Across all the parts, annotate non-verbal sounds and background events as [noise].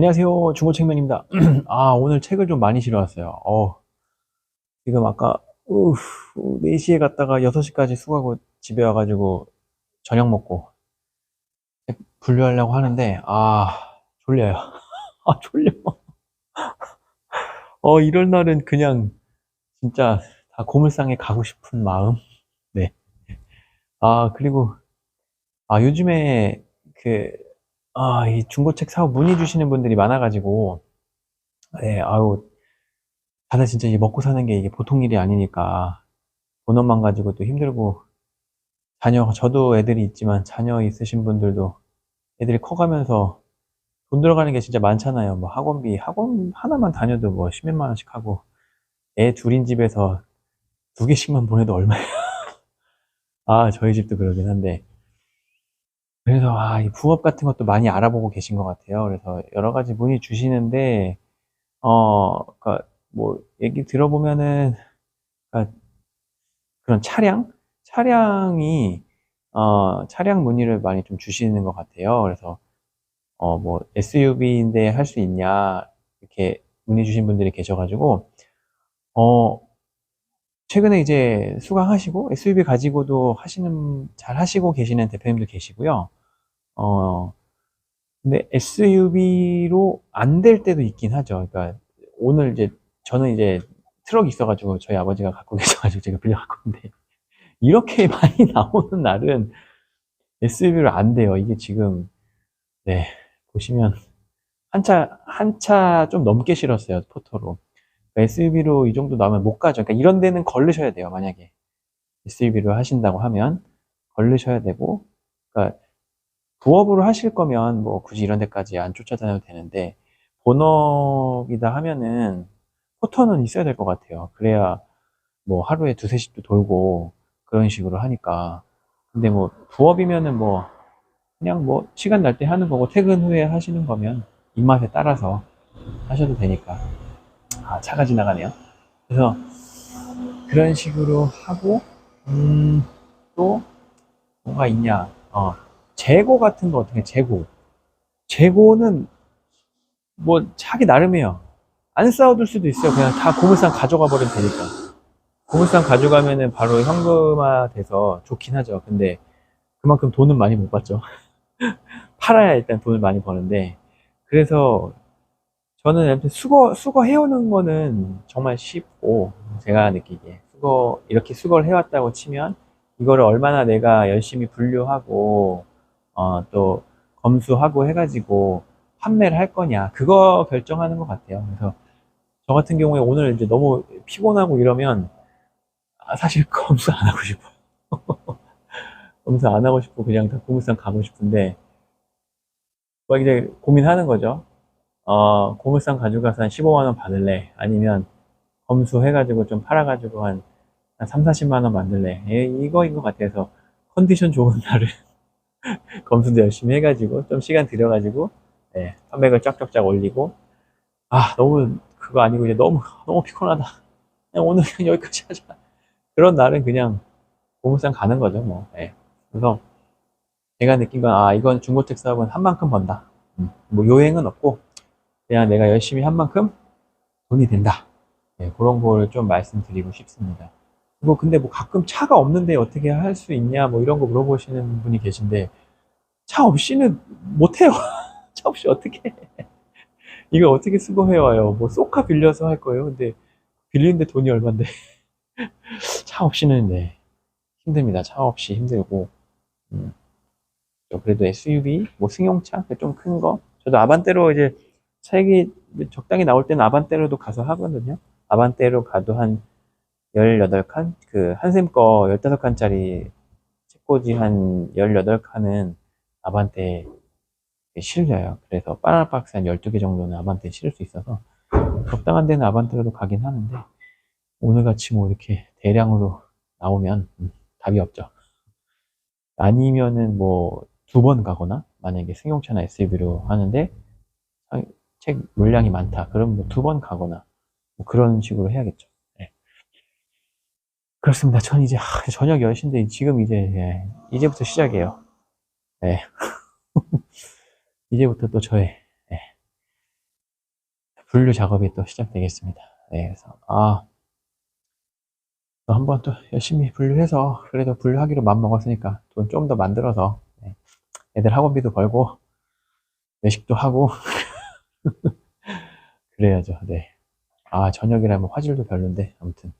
안녕하세요. 중고책면입니다. [clears throat] 아, 오늘 책을 좀 많이 실어왔어요. 어, 지금 아까, 우, 4시에 갔다가 6시까지 수고하고 집에 와가지고 저녁 먹고 책 분류하려고 하는데, 아, 졸려요. [laughs] 아, 졸려. [laughs] 어, 이럴 날은 그냥 진짜 다 고물상에 가고 싶은 마음. 네. 아, 그리고, 아, 요즘에 그, 아, 이 중고책 사고 문의 주시는 분들이 많아가지고, 네, 아유, 다들 진짜 이 먹고 사는 게 이게 보통 일이 아니니까, 본업만 가지고 또 힘들고, 자녀, 저도 애들이 있지만 자녀 있으신 분들도 애들이 커가면서 돈 들어가는 게 진짜 많잖아요. 뭐 학원비, 학원 하나만 다녀도 뭐 십몇만 원씩 하고, 애 둘인 집에서 두 개씩만 보내도 얼마야. [laughs] 아, 저희 집도 그러긴 한데, 그래서 아, 이 부업 같은 것도 많이 알아보고 계신 것 같아요. 그래서 여러 가지 문의 주시는데 어, 그러니까 뭐 얘기 들어보면은 그러니까 그런 차량, 차량이 어, 차량 문의를 많이 좀 주시는 것 같아요. 그래서 어, 뭐 SUV인데 할 수 있냐 이렇게 문의 주신 분들이 계셔가지고 어, 최근에 이제 수강하시고 SUV 가지고도 하시는 잘 하시고 계시는 대표님도 계시고요. 어, 근데 SUV로 안 될 때도 있긴 하죠. 그러니까 오늘 이제 저는 이제 트럭이 있어가지고 저희 아버지가 갖고 [laughs] 계셔가지고 제가 빌려 갖고 있는데 [laughs] 이렇게 [laughs] 많이 나오는 날은 SUV로 안 돼요. 이게 지금 네 보시면 한 차 한 차 좀 넘게 실었어요 포터로. SUV로 이 정도 나오면 못 가죠. 그러니까 이런 데는 걸르셔야 돼요. 만약에 SUV로 하신다고 하면 걸르셔야 되고, 그러니까 부업으로 하실 거면 뭐 굳이 이런 데까지 안 쫓아다녀도 되는데 본업이다 하면은 포터는 있어야 될 것 같아요. 그래야 뭐 하루에 두세 시도 돌고 그런 식으로 하니까. 근데 뭐 부업이면은 뭐 그냥 뭐 시간 날 때 하는 거고 퇴근 후에 하시는 거면 입맛에 따라서 하셔도 되니까. 아, 차가 지나가네요. 그래서 그런 식으로 하고 음, 또 뭐가 있냐? 어, 재고 같은 거 어떻게 재고? 재고는 뭐 자기 나름이에요. 안 쌓아둘 수도 있어요. 그냥 다 고물상 가져가 버리면 되니까. 고물상 가져가면은 바로 현금화 돼서 좋긴 하죠. 근데 그만큼 돈은 많이 못 받죠. [laughs] 팔아야 일단 돈을 많이 버는데 그래서 저는 아무튼 수거, 수거 해오는 거는 정말 쉽고, 제가 느끼기에. 수거, 이렇게 수거를 해왔다고 치면, 이거를 얼마나 내가 열심히 분류하고, 어, 또, 검수하고 해가지고, 판매를 할 거냐. 그거 결정하는 것 같아요. 그래서, 저 같은 경우에 오늘 이제 너무 피곤하고 이러면, 아, 사실 [laughs] 검수 안 하고 싶어요. [laughs] 검수 안 하고 싶고, 그냥 다 공무상 가고 싶은데, 뭐 이제 고민하는 거죠. 어, 고물상 가져가서 한 15만 원 받을래? 아니면 검수해가지고 좀 팔아가지고 한, 한 3, 40만 원 만들래? 예, 이거인 것 같아서 컨디션 좋은 날을 [laughs] 검수도 열심히 해가지고 좀 시간 들여가지고 예, 판매를 쫙쫙쫙 올리고 아 너무 그거 아니고 이제 너무 [laughs] 너무 피곤하다 그냥 오늘 그냥 여기까지 하자 그런 날은 그냥 고물상 가는 거죠 뭐 예. 그래서 제가 느낀 건 아 이건 중고책 사업은 한 만큼 번다 음, 뭐 요행은 없고 그냥 내가 열심히 한 만큼 돈이 된다. 네, 그런 걸 좀 말씀드리고 싶습니다. 뭐 근데 뭐 가끔 차가 없는데 어떻게 할 수 있냐 뭐 이런 거 물어보시는 분이 계신데 차 없이는 못해요. [laughs] 차 없이 어떻게 해? [laughs] 이거 어떻게 수거해 와요? 뭐 쏘카 빌려서 할 거예요. 근데 빌리는데 돈이 얼만데 [laughs] 차 없이는 네 힘듭니다. 차 없이 힘들고 음. 그래도 SUV 뭐 승용차 좀 큰 거 저도 아반떼로 이제 책이 적당히 나올 때는 아반떼로도 가서 하거든요. 아반떼로 가도 한 18칸? 그, 한샘 거 15칸짜리 책꽂이 한 18칸은 아반떼 실려요. 그래서 바나나 박스 한 12개 정도는 아반떼 실을 수 있어서 적당한 데는 아반떼로도 가긴 하는데 오늘같이 뭐 이렇게 대량으로 나오면 음, 답이 없죠. 아니면은 뭐 두 번 가거나 만약에 승용차나 SUV로 하는데 책 물량이 많다. 그럼 뭐 두 번 가거나 뭐 그런 식으로 해야겠죠. 네. 그렇습니다. 전 이제 하, 저녁 10시인데 지금 이제 예, 이제부터 시작이에요. 네. [laughs] 이제부터 또 저의 예, 분류 작업이 또 시작되겠습니다. 네, 그래서, 아, 또 한번 또 열심히 분류해서, 그래도 분류하기로 맘먹었으니까 돈 좀 더 만들어서, 네, 애들 학원비도 벌고, 외식도 하고, [laughs] 그래야죠, 네. 아, 저녁이라면 화질도 별론데, 아무튼,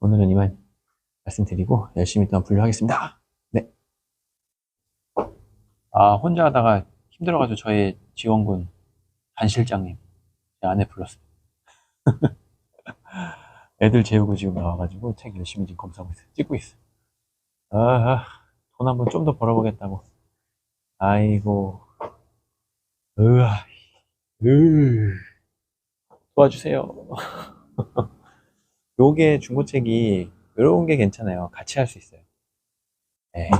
오늘은 이만 말씀드리고, 열심히 또 분류하겠습니다. 네. 아, 혼자 하다가 힘들어가지고 저희 지원군 단 실장님, 제 아내 불렀어요. [laughs] 애들 재우고 지금 나와가지고 책 열심히 지금 검사하고 있어요. 찍고 있어요. 아, 돈 한번 좀 더 벌어보겠다고. 아이고. 으아, 으, 도와주세요. [laughs] 요게 중고책이 이런 게 괜찮아요. 같이 할 수 있어요. 네.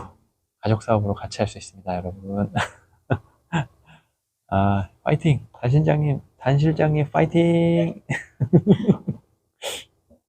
가족 사업으로 같이 할 수 있습니다, 여러분. [laughs] 아, 파이팅! 단 실장님, 단 실장님, 파이팅! [laughs]